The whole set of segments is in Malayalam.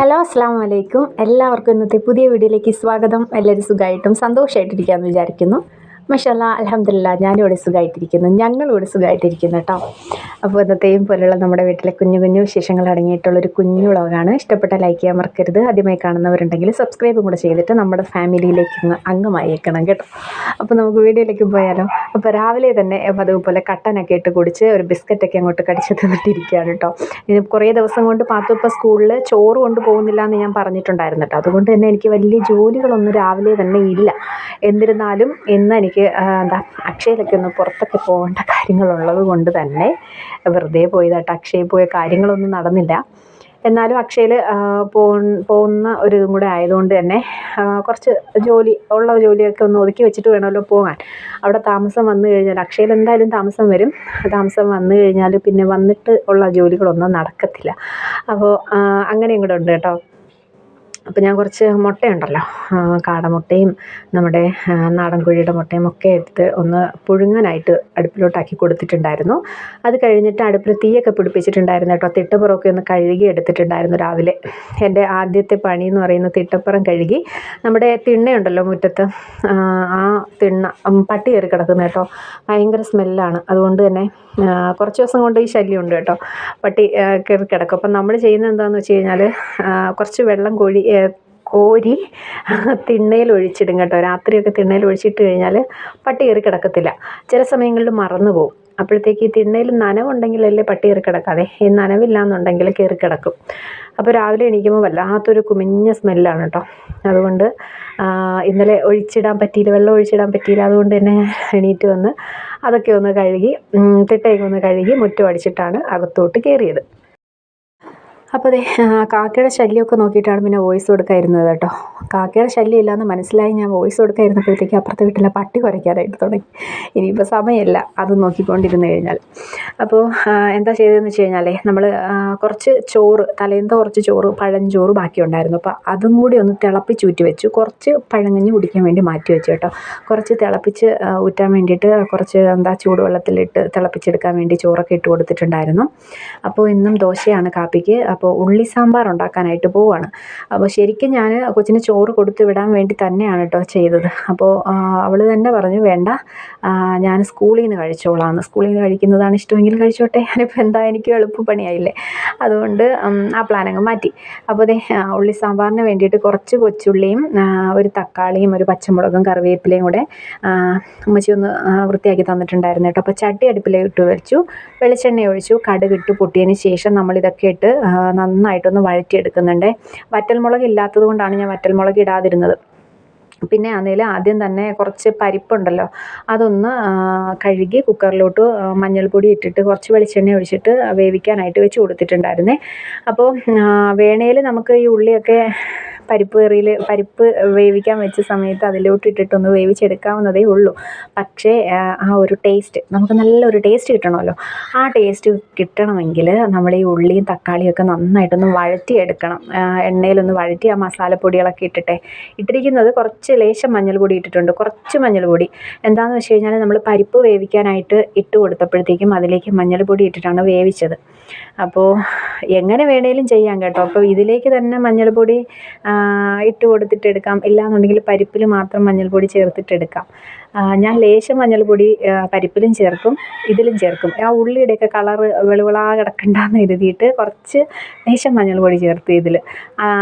ഹലോ അസ്സാം വലൈക്കും എല്ലാവർക്കും ഇന്നത്തെ പുതിയ വീഡിയോയിലേക്ക് സ്വാഗതം. എല്ലാവരും സുഖമായിട്ടും സന്തോഷമായിട്ടിരിക്കാമെന്ന് വിചാരിക്കുന്നു. മഷാല്ല അലഹമില്ല ഞാനും ഇവിടെ സുഖമായിട്ടിരിക്കുന്നു ഞങ്ങളും ഇവിടെ സുഖമായിട്ടിരിക്കുന്നു കേട്ടോ. അപ്പോൾ ഇന്നത്തെയും പോലെയുള്ള നമ്മുടെ വീട്ടിലെ കുഞ്ഞു കുഞ്ഞു വിശേഷങ്ങൾ അടങ്ങിയിട്ടുള്ളൊരു കുഞ്ഞു വ്ളോഗാണ്. ഇഷ്ടപ്പെട്ട ലൈക്ക് ചെയ്യാൻ മറക്കരുത്. ആദ്യമായി കാണുന്നവരുണ്ടെങ്കിൽ സബ്സ്ക്രൈബും കൂടെ ചെയ്തിട്ട് നമ്മുടെ ഫാമിലിയിലേക്ക് ഒന്ന് അംഗമായേക്കണം കേട്ടോ. അപ്പോൾ നമുക്ക് വീഡിയോയിലേക്ക് പോയാലോ? അപ്പോൾ രാവിലെ തന്നെ പതിവ് പോലെ കട്ടനൊക്കെ ഇട്ട് കുടിച്ച് ഒരു ബിസ്ക്കറ്റൊക്കെ അങ്ങോട്ട് കടിച്ച് തിന്നിട്ടിരിക്കുകയാണ് കേട്ടോ. ഇനി കുറേ ദിവസം കൊണ്ട് പാത്തുപ്പ സ്കൂളിൽ ചോറ് കൊണ്ട് പോകുന്നില്ല എന്ന് ഞാൻ പറഞ്ഞിട്ടുണ്ടായിരുന്നു കേട്ടോ. അതുകൊണ്ട് തന്നെ എനിക്ക് വലിയ ജോലികളൊന്നും രാവിലെ തന്നെ ഇല്ല. എന്നിരുന്നാലും ഇന്ന് എനിക്ക് എന്താ അക്ഷയയിലൊക്കെ ഒന്ന് പുറത്തൊക്കെ പോകേണ്ട കാര്യങ്ങളുള്ളത് കൊണ്ട് തന്നെ വെറുതെ പോയതാട്ടോ. അക്ഷയയിൽ പോയ കാര്യങ്ങളൊന്നും നടന്നില്ല. എന്നാലും അക്ഷയയിൽ പോകുന്ന ഒരു ഇതും കൂടെ ആയതുകൊണ്ട് തന്നെ കുറച്ച് ജോലി ഉള്ള ജോലിയൊക്കെ ഒന്ന് ഒതുക്കി വെച്ചിട്ട് വേണമല്ലോ പോകാൻ. അവിടെ താമസം വന്നു കഴിഞ്ഞാൽ അക്ഷയയിൽ എന്തായാലും താമസം വരും. താമസം വന്നു കഴിഞ്ഞാൽ പിന്നെ വന്നിട്ട് ഉള്ള ജോലികളൊന്നും നടക്കത്തില്ല. അപ്പോൾ അങ്ങനെയും കൂടെ ഉണ്ട് കേട്ടോ. അപ്പോൾ ഞാൻ കുറച്ച് മുട്ടയുണ്ടല്ലോ കാടമുട്ടയും നമ്മുടെ നാടൻ കോഴിയുടെ മുട്ടയും ഒക്കെ എടുത്ത് ഒന്ന് പുഴുങ്ങാനായിട്ട് അടുപ്പിലോട്ടാക്കി കൊടുത്തിട്ടുണ്ടായിരുന്നു. അത് കഴിഞ്ഞിട്ട് അടുപ്പിൽ തീയൊക്കെ പിടിപ്പിച്ചിട്ടുണ്ടായിരുന്നു കേട്ടോ. തിട്ടപ്പുറമൊക്കെ ഒന്ന് കഴുകി എടുത്തിട്ടുണ്ടായിരുന്നു രാവിലെ. എന്റെ ആദ്യത്തെ പണി എന്ന് പറയുന്നത് തിട്ടപ്പുറം കഴുകി. നമ്മുടെ തിണ്ണയുണ്ടല്ലോ മുറ്റത്ത് ആ, തിണ്ണ പട്ടി കയറി കിടക്കുന്ന കേട്ടോ. ഭയങ്കര സ്മെല്ലാണ് അതുകൊണ്ട് തന്നെ കുറച്ച് ദിവസം കൊണ്ട് ഈ ശല്യമുണ്ട് കേട്ടോ. പട്ടി കയറി കിടക്കും. അപ്പം നമ്മൾ ചെയ്യുന്നത് എന്താണെന്ന് വെച്ച് കഴിഞ്ഞാൽ കുറച്ച് വെള്ളം കോഴി കോരി തിണ്ണയിൽ ഒഴിച്ചിടും കേട്ടോ. രാത്രിയൊക്കെ തിണ്ണയിൽ ഒഴിച്ചിട്ട് കഴിഞ്ഞാൽ പട്ടി കയറി കിടക്കത്തില്ല. ചില സമയങ്ങളിൽ മറന്നു പോകും അപ്പോഴത്തേക്ക് ഈ തിണ്ണയിൽ നനവുണ്ടെങ്കിലല്ലേ പട്ടി കയറി കിടക്കാതെ? ഈ നനവില്ല എന്നുണ്ടെങ്കിൽ കയറി കിടക്കും. അപ്പോൾ രാവിലെ എണീക്കുമ്പോൾ വല്ലാത്തൊരു കുമിഞ്ഞ സ്മെല്ലാണ് കേട്ടോ. അതുകൊണ്ട് ഇന്നലെ ഒഴിച്ചിടാൻ പറ്റിയില്ല വെള്ളം ഒഴിച്ചിടാൻ പറ്റിയില്ല. അതുകൊണ്ട് തന്നെ എണീറ്റ് വന്ന് അതൊക്കെ ഒന്ന് കഴുകി തിട്ടയൊക്കെ ഒന്ന് കഴുകി മുറ്റം അടിച്ചിട്ടാണ് അകത്തോട്ട് കയറിയത്. അപ്പോൾ അതെ കാക്കയുടെ ശല്യമൊക്കെ നോക്കിയിട്ടാണ് പിന്നെ വോയിസ് കൊടുക്കാതിരുന്നത് കേട്ടോ. കാക്കയുടെ ശല്യം ഇല്ലയെന്ന് മനസ്സിലായി ഞാൻ വോയിസ് കൊടുക്കാതിരുന്നപ്പോഴത്തേക്ക് അപ്പുറത്തെ വീട്ടിലെ പട്ടി കുറയ്ക്കാനായിട്ട് തുടങ്ങി. ഇനിയിപ്പോൾ സമയമില്ല അത് നോക്കിക്കൊണ്ടിരുന്നു കഴിഞ്ഞാൽ. അപ്പോൾ എന്താ ചെയ്തതെന്ന് വെച്ച് കഴിഞ്ഞാലേ നമ്മൾ കുറച്ച് ചോറ് തലേന്നത്തെ കുറച്ച് ചോറ് പഴഞ്ചോറ് ബാക്കിയുണ്ടായിരുന്നു. അപ്പോൾ അതും കൂടി ഒന്ന് തിളപ്പിച്ച് ഊറ്റി വെച്ചു. കുറച്ച് പഴങ്ങഞ്ഞ് കുടിക്കാൻ വേണ്ടി മാറ്റി വെച്ചു കേട്ടോ. കുറച്ച് തിളപ്പിച്ച് ഊറ്റാൻ വേണ്ടിയിട്ട് കുറച്ച് എന്താ ചൂടുവെള്ളത്തിലിട്ട് തിളപ്പിച്ചെടുക്കാൻ വേണ്ടി ചോറൊക്കെ ഇട്ട് കൊടുത്തിട്ടുണ്ടായിരുന്നു. അപ്പോൾ ഇന്നും ദോശയാണ് കാപ്പിക്ക്. അപ്പോൾ ഉള്ളി സാമ്പാർ ഉണ്ടാക്കാനായിട്ട് പോവുകയാണ് അപ്പോൾ ശരിക്കും ഞാൻ കൊച്ചിന് ചോറ് കൊടുത്തു വിടാൻ വേണ്ടി തന്നെയാണ് കേട്ടോ ചെയ്തത്. അപ്പോൾ അവൾ തന്നെ പറഞ്ഞു വേണ്ട ഞാൻ സ്കൂളിൽ നിന്ന് കഴിച്ചോളാം സ്കൂളിൽ നിന്ന് കഴിക്കുന്നതാണ് ഇഷ്ടമെങ്കിൽ കഴിച്ചോട്ടെ. ഞാനിപ്പോൾ എന്താ എനിക്ക് എളുപ്പപ്പണിയായില്ലേ? അതുകൊണ്ട് ആ പ്ലാൻ അങ്ങ് മാറ്റി അപ്പോൾ അതെ ഉള്ളി സാമ്പാറിന് വേണ്ടിയിട്ട് കുറച്ച് കൊച്ചുള്ളിയും ഒരു തക്കാളിയും ഒരു പച്ചമുളകും കറിവേപ്പിലയും കൂടെ അമ്മച്ചി ഒന്ന് വൃത്തിയാക്കി തന്നിട്ടുണ്ടായിരുന്നു കേട്ടോ അപ്പോൾ ചട്ടി അടുപ്പിലിട്ട് വെച്ചു. വെളിച്ചെണ്ണ ഒഴിച്ചു. കടുകിട്ട് പൊട്ടിയതിന് ശേഷം നമ്മളിതൊക്കെ ഇട്ട് നന്നായിട്ടൊന്ന് വഴറ്റിയെടുക്കുന്നുണ്ട്. വറ്റൽമുളക് ഇല്ലാത്തത് കൊണ്ടാണ് ഞാൻ വറ്റൽമുളക് ഇടാതിരുന്നത്. പിന്നെ അതിൽ ആദ്യം തന്നെ കുറച്ച് പരിപ്പുണ്ടല്ലോ അതൊന്ന് കഴുകി കുക്കറിലോട്ട് മഞ്ഞൾപ്പൊടി ഇട്ടിട്ട് കുറച്ച് വെളിച്ചെണ്ണ ഒഴിച്ചിട്ട് വേവിക്കാനായിട്ട് വെച്ച് കൊടുത്തിട്ടുണ്ടായിരുന്നേ. അപ്പോൾ വേണേൽ നമുക്ക് ഈ ഉള്ളിയൊക്കെ പരിപ്പ് കറിയിൽ പരിപ്പ് വേവിക്കാൻ വെച്ച സമയത്ത് അതിലോട്ട് ഇട്ടിട്ടൊന്ന് വേവിച്ചെടുക്കാവുന്നതേ ഉള്ളൂ. പക്ഷേ ആ, ഒരു ടേസ്റ്റ് നമുക്ക് നല്ലൊരു ടേസ്റ്റ് കിട്ടണമല്ലോ. ആ ടേസ്റ്റ് കിട്ടണമെങ്കിൽ നമ്മൾ ഈ ഉള്ളിയും തക്കാളിയും ഒക്കെ നന്നായിട്ടൊന്ന് വഴറ്റിയെടുക്കണം. എണ്ണയിലൊന്ന് വഴറ്റി ആ മസാലപ്പൊടികളൊക്കെ ഇട്ടിട്ടെ. ഇട്ടിരിക്കുന്നത് കുറച്ച് ലേശം മഞ്ഞൾപ്പൊടി ഇട്ടിട്ടുണ്ട്. കുറച്ച് മഞ്ഞൾപ്പൊടി. എന്താണെന്ന് വെച്ച് കഴിഞ്ഞാൽ നമ്മൾ പരിപ്പ് വേവിക്കാനായിട്ട് ഇട്ട് കൊടുത്തപ്പോഴത്തേക്കും അതിലേക്ക് മഞ്ഞൾപ്പൊടി ഇട്ടിട്ടാണ് വേവിച്ചത്. അപ്പോൾ എങ്ങനെ വേണേലും ചെയ്യാം കേട്ടോ. അപ്പോൾ ഇതിലേക്ക് തന്നെ മഞ്ഞൾപ്പൊടി ഇട്ട് കൊടുത്തിട്ടെടുക്കാം ഇല്ലാന്നുണ്ടെങ്കിൽ പരിപ്പിൽ മാത്രം മഞ്ഞൾപ്പൊടി ചേർത്തിട്ട് എടുക്കാം ആ, ഞാൻ ലേശം മഞ്ഞൾപ്പൊടി പരിപ്പിലും ചേർക്കും ഇതിലും ചേർക്കും. ആ ഉള്ളിയുടെയൊക്കെ കളറ് വെളുവിളാ കിടക്കണ്ടെന്ന് എഴുതിയിട്ട് കുറച്ച് ലേശം മഞ്ഞൾപ്പൊടി ചേർത്ത് ഇതിൽ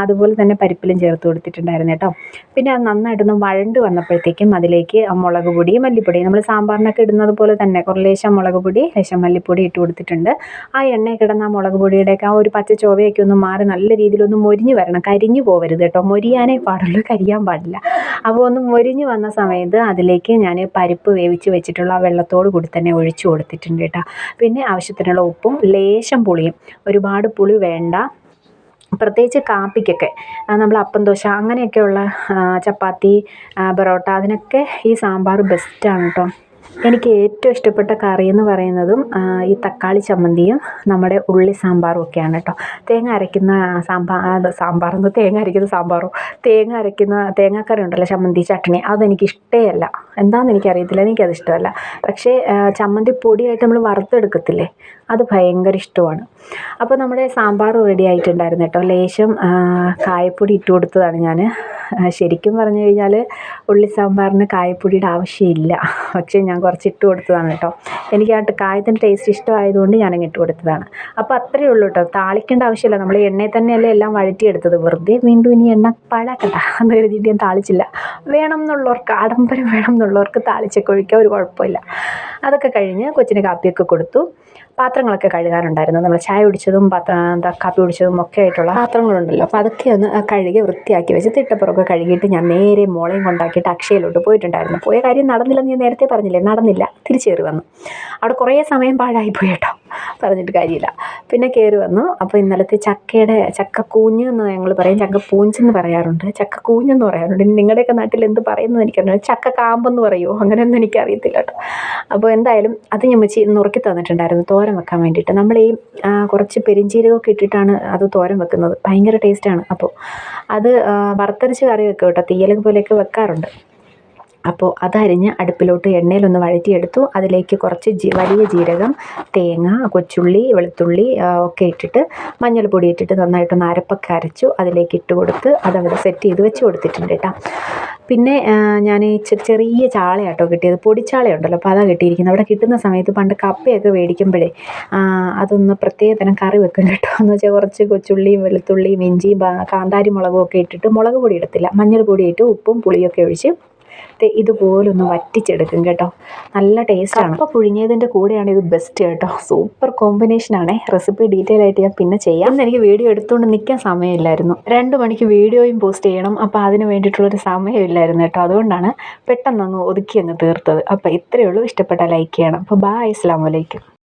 അതുപോലെ തന്നെ പരിപ്പിലും ചേർത്ത് കൊടുത്തിട്ടുണ്ടായിരുന്നു കേട്ടോ. പിന്നെ അത് നന്നായിട്ടൊന്ന് വഴണ്ട് വന്നപ്പോഴത്തേക്കും അതിലേക്ക് മുളക് പൊടി മല്ലിപ്പൊടി. നമ്മൾ സാമ്പാറിനൊക്കെ ഇടുന്നത് പോലെ തന്നെ കുറേ ലേശം മുളക് പൊടി ലേശം മല്ലിപ്പൊടി ഇട്ട് കൊടുത്തിട്ടുണ്ട്. ആ എണ്ണയിൽ കിടന്ന ആ മുളക് പൊടിയുടെയൊക്കെ ആ ഒരു പച്ച ചൊവയൊക്കെ ഒന്ന് മാറി നല്ല രീതിയിലൊന്ന് മൊരിഞ്ഞ് വരണം. കരിഞ്ഞു പോവരുത് കേട്ടോ. മൊരിയാനേ പാടുള്ളൂ കരിയാൻ പാടില്ല. അപ്പോൾ ഒന്ന് മൊരിഞ്ഞ് വന്ന സമയത്ത് അതിലേക്ക് ഞാൻ പരിപ്പ് വേവിച്ച് വെച്ചിട്ടുള്ള വെള്ളത്തോട് കൂടി തന്നെ ഒഴിച്ചു കൊടുത്തിട്ടുണ്ട് കേട്ടോ. പിന്നെ ആവശ്യത്തിനുള്ള ഉപ്പും ലേശം പുളിയും. ഒരുപാട് പുളി വേണ്ട. പ്രത്യേകിച്ച് കാപ്പിക്കൊക്കെ. നമ്മൾ അപ്പം ദോശ അങ്ങനെയൊക്കെയുള്ള ചപ്പാത്തി പൊറോട്ട അതിനൊക്കെ ഈ സാമ്പാർ ബെസ്റ്റാണ് കേട്ടോ. എനിക്ക് ഏറ്റവും ഇഷ്ടപ്പെട്ട കറി എന്ന് പറയുന്നതും ഈ തക്കാളി ചമ്മന്തിയും നമ്മുടെ ഉള്ളി സാമ്പാറും ഒക്കെയാണ് കേട്ടോ. തേങ്ങ അരയ്ക്കുന്ന സാമ്പാർ സാമ്പാറെന്ന് തേങ്ങ അരയ്ക്കുന്ന സാമ്പാറോ? തേങ്ങ അരയ്ക്കുന്ന തേങ്ങാക്കറി ഉണ്ടല്ലോ ചമ്മന്തി ചട്നി അതെനിക്ക് അല്ല. എന്താണെന്ന് എനിക്കറിയത്തില്ല. എനിക്കത് ഇഷ്ടമല്ല പക്ഷേ ചമ്മന്തിപ്പൊടിയായിട്ട് ചമ്മന്തി പൊടിയായിട്ട് നമ്മൾ വറുത്തെടുക്കത്തില്ലേ? അത് ഭയങ്കര ഇഷ്ടമാണ്. അപ്പോൾ നമ്മുടെ സാമ്പാർ റെഡി ആയിട്ടുണ്ടായിരുന്നു കേട്ടോ. ലേശം കായപ്പൊടി ഇട്ട് കൊടുത്തതാണ് ഞാൻ ശരിക്കും പറഞ്ഞു കഴിഞ്ഞാൽ ഉള്ളി സാമ്പാറിന് കായപ്പൊടിയുടെ ആവശ്യമില്ല. പക്ഷേ ഞാൻ കുറച്ച് ഇട്ട് കൊടുത്തതാണ് കേട്ടോ. എനിക്ക് ആ കായത്തിന്റെ ടേസ്റ്റ് ഇഷ്ടമായതുകൊണ്ട് ഞാനങ്ങ് ഇട്ട് കൊടുത്തതാണ്. അപ്പോൾ അത്രയേ ഉള്ളൂ കേട്ടോ. താളിക്കേണ്ട ആവശ്യമില്ല. നമ്മൾ എണ്ണയിൽ തന്നെയല്ലേ എല്ലാം വഴറ്റിയെടുത്തത്. വെറുതെ വീണ്ടും ഇനി എണ്ണ പാഴാക്കണ്ട എന്ന് കരുതിയിട്ട് ഞാൻ താളിച്ചില്ല. വേണം എന്നുള്ളവർക്ക് ആഡംബരം വേണം എന്നുള്ളവർക്ക് താളിച്ചൊക്കെ ഒഴിക്കുക ഒരു കുഴപ്പമില്ല. അതൊക്കെ കഴിഞ്ഞ് കൊച്ചിന് കാപ്പിയൊക്കെ കൊടുത്തു. പാത്രങ്ങളൊക്കെ കഴുകാനുണ്ടായിരുന്നു. നമ്മൾ ചായ കുടിച്ചതും പാത്ര എന്താ കാപ്പി കുടിച്ചതും ഒക്കെ ആയിട്ടുള്ള പാത്രങ്ങളുണ്ടല്ലോ. അപ്പോൾ അതൊക്കെ ഒന്ന് കഴുകി വൃത്തിയാക്കി വെച്ച് തിട്ടപ്പുറമൊക്കെ കഴുകിയിട്ട് ഞാൻ നേരെ മോളെയും കൊണ്ടാക്കിയിട്ട് അക്ഷയയിലോട്ട് പോയിട്ടുണ്ടായിരുന്നു. പോയ കാര്യം നടന്നില്ലെന്ന് ഞാൻ നേരത്തെ പറഞ്ഞില്ലേ? നടന്നില്ല. തിരിച്ചു കയറി വന്നു. അവിടെ കുറേ സമയം പാഴായിപ്പോയി കേട്ടോ. പറഞ്ഞിട്ട് കാര്യമില്ല. പിന്നെ കയറി വന്നു. അപ്പോൾ ഇന്നലത്തെ ചക്കയുടെ ചക്ക കൂഞ്ഞ് എന്ന് ഞങ്ങൾ പറയും. ചക്ക പൂഞ്ചെന്ന് പറയാറുണ്ട്. ചക്ക കൂഞ്ഞെന്ന് പറയാറുണ്ട്. നിങ്ങളുടെയൊക്കെ നാട്ടിൽ എന്ത് പറയുന്നത് എനിക്കറിയില്ല ചക്ക കാമ്പെന്ന് പറയുമോ അങ്ങനെയൊന്നും എനിക്കറിയത്തില്ല കേട്ടോ. അപ്പോൾ എന്തായാലും അത് ഞാൻ വെച്ച് നുറുക്കി തന്നിട്ടുണ്ടായിരുന്നു തോരൻ വെക്കാൻ വേണ്ടിയിട്ട്. നമ്മൾ ഈ കുറച്ച് പെരിഞ്ചീരകമൊക്കെ ഇട്ടിട്ടാണ് അത് തോരൻ വെക്കുന്നത്. ഭയങ്കര ടേസ്റ്റാണ് അപ്പോൾ അത് വറുത്തരച്ച് കറി വെക്കും കേട്ടോ. തീയൽ പോലെയൊക്കെ വെക്കാറുണ്ട്. അപ്പോൾ അതരിഞ്ഞ് അടുപ്പിലോട്ട് എണ്ണയിലൊന്ന് വഴറ്റിയെടുത്തു. അതിലേക്ക് കുറച്ച് ജി വലിയ ജീരകം തേങ്ങ കൊച്ചുള്ളി വെളുത്തുള്ളി ഒക്കെ ഇട്ടിട്ട് മഞ്ഞൾപ്പൊടി ഇട്ടിട്ട് നന്നായിട്ടൊന്ന് അരപ്പൊക്കെ അരച്ചു അതിലേക്ക് ഇട്ട് കൊടുത്ത് അതവിടെ സെറ്റ് ചെയ്ത് വെച്ച് കൊടുത്തിട്ടുണ്ട് കേട്ടോ. പിന്നെ ഞാൻ ഈ ചെറിയ ചാളയാട്ടോ കിട്ടിയത്. പൊടിച്ചാളയുണ്ടല്ലോ. അപ്പോൾ അതാണ് കിട്ടിയിരിക്കുന്നത്. അവിടെ കിട്ടുന്ന സമയത്ത് പണ്ട് കപ്പയൊക്കെ മേടിക്കുമ്പോഴേ അതൊന്ന് പ്രത്യേക തരം കറി വെക്കും കേട്ടോ. എന്ന് വെച്ചാൽ കുറച്ച് കൊച്ചുള്ളിയും വെളുത്തുള്ളിയും ഇഞ്ചിയും കാന്താരി മുളകും ഒക്കെ ഇട്ടിട്ട് മുളക് പൊടി ഇടത്തില്ല. മഞ്ഞൾ പൊടി ഇട്ട് ഉപ്പും പുളിയൊക്കെ ഒഴിച്ച് ഇതുപോലൊന്ന് വറ്റിച്ചെടുക്കും കേട്ടോ. നല്ല ടേസ്റ്റാണ് അപ്പോൾ പുഴുങ്ങിയതിന്റെ കൂടെയാണ് ഇത് ബെസ്റ്റ് കേട്ടോ. സൂപ്പർ കോമ്പിനേഷനാണ് റെസിപ്പി ഡീറ്റെയിൽ ആയിട്ട് ഞാൻ പിന്നെ ചെയ്യാം. ഇന്ന് എനിക്ക് വീഡിയോ എടുത്തുകൊണ്ട് നിൽക്കാൻ സമയമില്ലായിരുന്നു. രണ്ട് മണിക്ക് വീഡിയോയും പോസ്റ്റ് ചെയ്യണം. അപ്പോൾ അതിന് വേണ്ടിയിട്ടുള്ളൊരു സമയമില്ലായിരുന്നു കേട്ടോ. അതുകൊണ്ടാണ് പെട്ടെന്ന് അങ്ങ് ഒതുക്കി അങ്ങ് തീർത്തത്. അപ്പോൾ ഇത്രയേ ഉള്ളൂ. ഇഷ്ടപ്പെട്ട ലൈക്ക് ചെയ്യണം. അപ്പോൾ ബായ് അസ്സാം വലൈക്കും